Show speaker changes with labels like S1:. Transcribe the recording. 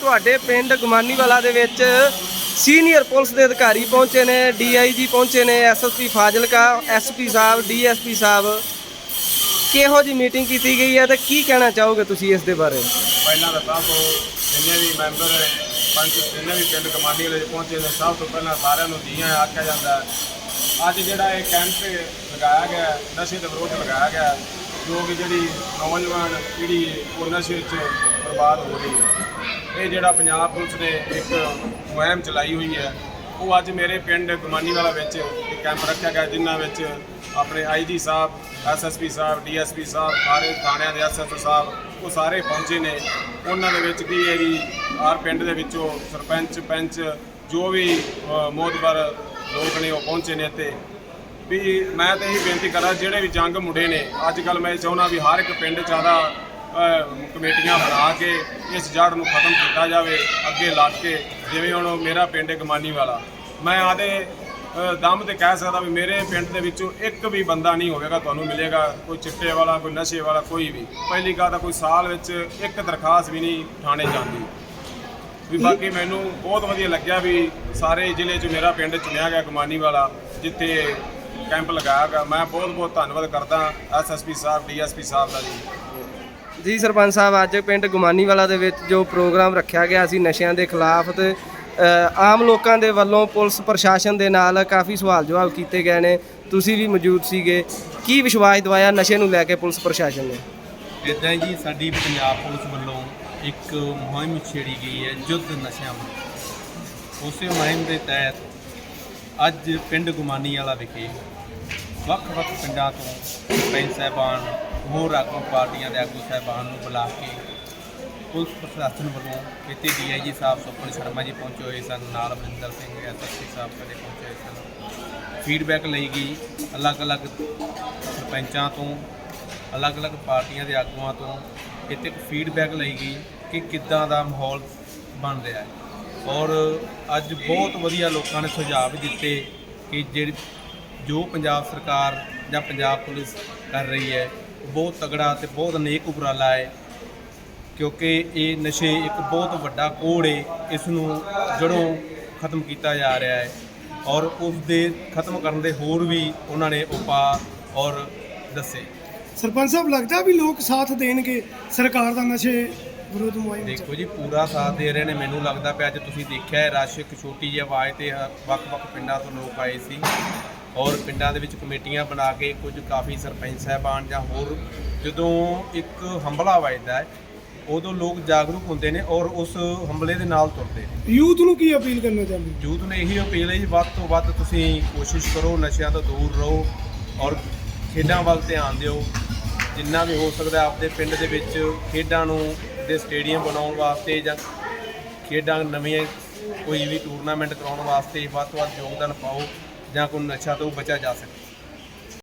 S1: ਤੁਹਾਡੇ ਪਿੰਡ ਗਮਾਨੀਵਾਲਾ ਦੇ ਵਿੱਚ ਸੀਨੀਅਰ ਪੁਲਿਸ ਦੇ ਅਧਿਕਾਰੀ ਪਹੁੰਚੇ ਨੇ, ਡੀਆਈਜੀ ਪਹੁੰਚੇ ਨੇ, ਐਸਐਸਪੀ ਫਾਜ਼ਿਲਕਾ, ਐਸਪੀ ਸਾਹਿਬ, ਡੀਐਸਪੀ ਸਾਹਿਬ। ਕਿਹੋ ਜੀ ਮੀਟਿੰਗ ਕੀਤੀ ਗਈ ਹੈ ਤੇ ਕੀ ਕਹਿਣਾ ਚਾਹੋਗੇ ਤੁਸੀਂ ਇਸ ਦੇ ਬਾਰੇ?
S2: ਪਹਿਲਾਂ ਤਾਂ ਸਭ ਤੋਂ ਜਿੰਨੇ ਵੀ ਮੈਂਬਰ ਪੰਚ ਜਿੰਨੇ ਵੀ ਪਿੰਡ ਕਮਾਂਡੀ ਵਾਲੇ ਪਹੁੰਚੇ ਨੇ, ਸਭ ਤੋਂ ਪਹਿਲਾਂ ਸਾਰਿਆਂ ਨੂੰ ਜੀਆਂ ਆਖਿਆ ਜਾਂਦਾ ਅੱਜ ਜਿਹੜਾ ਇਹ ਕੈਂਪ ਲਗਾਇਆ ਗਿਆ ਨਸ਼ੇ ਦੇ ਵਿਰੋਧ ਲਗਾਇਆ ਗਿਆ ਜੋ ਕਿ ਜਿਹੜੀ ਨੌਜਵਾਨ ਪੀੜ੍ਹੀ ਉਹ ਨਸ਼ੇ ਵਿੱਚ ਬਰਬਾਦ ਹੋ ਰਹੀ ਹੈ। ਇਹ ਜਿਹੜਾ ਪੰਜਾਬ ਪੁਲਿਸ ਨੇ ਇੱਕ ਮੁਹਿੰਮ ਚਲਾਈ ਹੋਈ ਹੈ ਉਹ ਅੱਜ ਮੇਰੇ ਪਿੰਡ ਗਮਾਨੀਵਾਲਾ ਵਿੱਚ ਇੱਕ ਕੈਂਪ ਰੱਖਿਆ ਗਿਆ ਜਿਨ੍ਹਾਂ ਵਿੱਚ ਆਪਣੇ ਆਈਜੀ ਸਾਹਿਬ ਐਸਐਸਪੀ ਸਾਹਿਬ ਡੀਐਸਪੀ ਸਾਹਿਬ ਸਾਰੇ ਥਾਣਿਆਂ ਦੇ ਐਸਐਸਓ ਸਾਹਿਬ ਉਹ ਸਾਰੇ ਪਹੁੰਚੇ ਨੇ। ਉਹਨਾਂ ਦੇ ਵਿੱਚ ਕੀ ਹੈ ਜੀ ਹਰ ਪਿੰਡ ਦੇ ਵਿੱਚੋਂ ਸਰਪੰਚ ਪੰਚ ਜੋ ਵੀ ਅ, ਮੋਹਤਬਰ ਲੋਕ ਨੇ ਉਹ ਪਹੁੰਚੇ ਨੇ ਇੱਥੇ। ਵੀ ਮੈਂ ਤਾਂ ਇਹੀ ਬੇਨਤੀ ਕਰਾਂ ਜਿਹੜੇ ਵੀ ਜੰਗ ਮੁੰਡੇ ਨੇ ਅੱਜ ਕੱਲ ਮੈਂ ਇਹ ਚਾਹੁੰਦਾ ਵੀ ਹਰ ਇੱਕ ਪਿੰਡ 'ਚ ਆਦਾ ਕਮੇਟੀਆਂ ਬਣਾ ਕੇ ਇਸ ਜੜ ਨੂੰ ਖਤਮ ਕੀਤਾ ਜਾਵੇ, ਅੱਗੇ ਲੱਗ ਕੇ, ਜਿਵੇਂ ਹੁਣ ਮੇਰਾ ਪਿੰਡ ਹੈ ਗਮਾਨੀ ਵਾਲਾ। ਮੈਂ ਆਦੇ ਦਮ ਤੇ ਕਹਿ ਸਕਦਾ ਵੀ ਮੇਰੇ ਪਿੰਡ ਦੇ ਵਿੱਚੋਂ ਇੱਕ ਵੀ ਬੰਦਾ ਨਹੀਂ ਹੋਵੇਗਾ, ਤੁਹਾਨੂੰ ਮਿਲੇਗਾ, ਕੋਈ ਚਿੱਟੇ ਵਾਲਾ, ਕੋਈ ਨਸ਼ੇ ਵਾਲਾ, ਕੋਈ ਵੀ। ਪਹਿਲੀ ਗੱਲ ਤਾਂ ਕੋਈ ਸਾਲ ਵਿੱਚ ਇੱਕ ਦਰਖਾਸਤ ਵੀ ਨਹੀਂ ਥਾਣੇ ਜਾਂਦੀ। ਵੀ ਬਾਕੀ ਮੈਨੂੰ ਬਹੁਤ ਵਧੀਆ ਲੱਗਿਆ ਵੀ ਸਾਰੇ ਜ਼ਿਲ੍ਹੇ 'ਚ ਮੇਰਾ ਪਿੰਡ ਚੁਣਿਆ ਗਿਆ ਗਮਾਨੀ ਵਾਲਾ, ਜਿੱਥੇ ਕੈਂਪ ਲਗਾਇਆ ਗਿਆ। ਮੈਂ ਬਹੁਤ ਬਹੁਤ ਧੰਨਵਾਦ ਕਰਦਾ ਐਸਐਸਪੀ ਸਾਹਿਬ ਡੀਐਸਪੀ ਸਾਹਿਬ ਦਾ ਜੀ।
S1: ਜੀ ਸਰਪੰਚ ਸਾਹਿਬ, ਅੱਜ ਪਿੰਡ ਗੁਮਾਨੀਵਾਲਾ ਦੇ ਵਿੱਚ ਜੋ ਪ੍ਰੋਗਰਾਮ ਰੱਖਿਆ ਗਿਆ ਸੀ ਨਸ਼ਿਆਂ ਦੇ ਖਿਲਾਫ ਤੇ ਆਮ ਲੋਕਾਂ ਦੇ ਵੱਲੋਂ ਪੁਲਿਸ ਪ੍ਰਸ਼ਾਸਨ ਦੇ ਨਾਲ ਕਾਫੀ ਸਵਾਲ ਜਵਾਬ ਕੀਤੇ ਗਏ ਨੇ। ਤੁਸੀਂ ਵੀ ਮੌਜੂਦ ਸੀਗੇ। ਕੀ ਵਿਸ਼ਵਾਸ ਦਵਾਇਆ ਨਸ਼ੇ ਨੂੰ ਲੈ ਕੇ ਪੁਲਿਸ ਪ੍ਰਸ਼ਾਸਨ ਨੇ?
S3: ਇੱਦਾਂ ਜੀ, ਸਾਡੀ ਪੰਜਾਬ ਪੁਲਿਸ ਵੱਲੋਂ ਇੱਕ ਮੁਹਿੰਮ ਛੇੜੀ ਗਈ ਹੈ ਯੁੱਧ ਨਸ਼ਿਆਂ ਵਿਰੁੱਧ ਉਸੇ ਮੁਹਿੰਮ ਦੇ ਤਹਿਤ ਅੱਜ ਪਿੰਡ ਗੁਮਾਨੀ ਵਾਲਾ ਵਿਖੇ ਵੱਖ-ਵੱਖ ਪਿੰਡਾਂ ਤੋਂ ਸਰਪੰਚ ਸਾਹਿਬਾਨ ਹੋਰ ਆਗੂ ਪਾਰਟੀਆਂ ਦੇ ਆਗੂ ਸਾਹਿਬਾਨ ਨੂੰ ਬੁਲਾ ਕੇ ਪੁਲਿਸ ਪ੍ਰਸ਼ਾਸਨ ਵੱਲੋਂ ਇੱਥੇ ਡੀਆਈਜੀ ਸਾਹਿਬ ਸੁਪਨ ਸ਼ਰਮਾ ਜੀ ਪਹੁੰਚੇ ਹੋਏ ਸਨ, ਨਾਲ ਅਮਰਿੰਦਰ ਸਿੰਘ ਐਸਐਸਪੀ ਸਾਹਿਬ ਕਦੇ ਪਹੁੰਚੇ ਹੋਏ ਸਨ। ਫੀਡਬੈਕ ਲਈ ਗਈ ਅਲੱਗ-ਅਲੱਗ ਸਰਪੰਚਾਂ ਤੋਂ, ਅਲੱਗ-ਅਲੱਗ ਪਾਰਟੀਆਂ ਦੇ ਆਗੂਆਂ ਤੋਂ। ਇੱਥੇ ਇੱਕ ਫੀਡਬੈਕ ਲਈ ਗਈ ਕਿ ਕਿੱਦਾਂ ਦਾ ਮਾਹੌਲ ਬਣ ਰਿਹਾ ਹੈ। ਔਰ ਅੱਜ ਬਹੁਤ ਵਧੀਆ ਲੋਕਾਂ ਨੇ ਸੁਝਾਅ ਵੀ ਦਿੱਤੇ ਕਿ ਜਿਹੜੀ, ਜੋ ਪੰਜਾਬ ਸਰਕਾਰ ਜਾਂ ਪੰਜਾਬ ਪੁਲਿਸ ਕਰ ਰਹੀ ਹੈ ਬਹੁਤ ਤਗੜਾ ਤੇ ਬਹੁਤ ਨੇਕ ਉਪਰਾਲਾ ਹੈ ਕਿਉਂਕਿ ਇਹ ਨਸ਼ੇ ਇੱਕ ਬਹੁਤ ਵੱਡਾ ਕੋੜ ਹੈ ਇਸ ਨੂੰ ਜੜੋਂ ਖਤਮ ਕੀਤਾ ਜਾ ਰਿਹਾ ਹੈ ਔਰ ਉਸ ਦੇ ਖਤਮ ਕਰਨ ਦੇ ਹੋਰ ਵੀ ਉਹਨਾਂ ਨੇ ਉਪਾਅ ਔਰ ਦੱਸੇ।
S4: ਸਰਪੰਚ ਸਾਹਿਬ ਲੱਗਦਾ ਵੀ ਲੋਕ ਸਾਥ ਦੇਣਗੇ ਸਰਕਾਰ ਦਾ ਨਸ਼ੇ ਵਿਰੋਧ ਮੁਹਿੰਮ 'ਚ?
S3: ਦੇਖੋ ਜੀ ਪੂਰਾ ਸਾਥ ਦੇ ਰਹੇ ਨੇ ਮੈਨੂੰ ਲੱਗਦਾ ਪਿਆ ਅੱਜ ਤੁਸੀਂ ਦੇਖਿਆ ਹੈ ਰਸ਼ ਇੱਕ ਛੋਟੀ ਜਿਹੀ ਆਵਾਜ਼ ਤੇ ਹ- ਵੱਖ-ਵੱਖ ਪਿੰਡਾਂ ਤੋਂ ਲੋਕ ਆਏ ਸੀ। ਔਰ ਪਿੰਡਾਂ ਦੇ ਵਿੱਚ ਕਮੇਟੀਆਂ ਬਣਾ ਕੇ ਕੁਝ ਕਾਫੀ ਸਰਪੰਚ ਸਾਹਿਬਾਨ ਜਾਂ ਹੋਰ ਜਦੋਂ ਇੱਕ ਹੰਬਲਾ ਵੱਜਦਾ ਹੈ ਉਦੋਂ ਲੋਕ ਜਾਗਰੂਕ ਹੁੰਦੇ ਨੇ ਔਰ ਉਸ ਹੰਬਲੇ ਦੇ ਨਾਲ ਤੁਰਦੇ ਨੇ।
S4: ਯੂਥ ਨੂੰ ਕੀ ਅਪੀਲ ਕਰਨਾ ਚਾਹੁੰਦੇ
S3: ਯੂਥ ਨੇ ਇਹੀ ਅਪੀਲ ਹੈ ਜੀ ਵੱਧ ਤੋਂ ਵੱਧ ਤੁਸੀਂ ਕੋਸ਼ਿਸ਼ ਕਰੋ ਨਸ਼ਿਆਂ ਤੋਂ ਦੂਰ ਰਹੋ ਔਰ ਖੇਡਾਂ ਵੱਲ ਧਿਆਨ ਦਿਓ। ਜਿੰਨਾ ਵੀ ਹੋ ਸਕਦਾ ਆਪਦੇ ਪਿੰਡ ਦੇ ਵਿੱਚ ਖੇਡਾਂ ਨੂੰ ਦੇ ਸਟੇਡੀਅਮ ਬਣਾਉਣ ਵਾਸਤੇ ਜਾਂ ਖੇਡਾਂ ਨਵੀਆਂ ਕੋਈ ਵੀ ਟੂਰਨਾਮੈਂਟ ਕਰਾਉਣ ਵਾਸਤੇ ਵੱਧ ਤੋਂ ਵੱਧ ਯੋਗਦਾਨ ਪਾਓ। ਜਾਂ ਕੋਈ ਨਸ਼ਾ ਤੋਂ ਬਚਿਆ ਜਾ ਸਕੇ।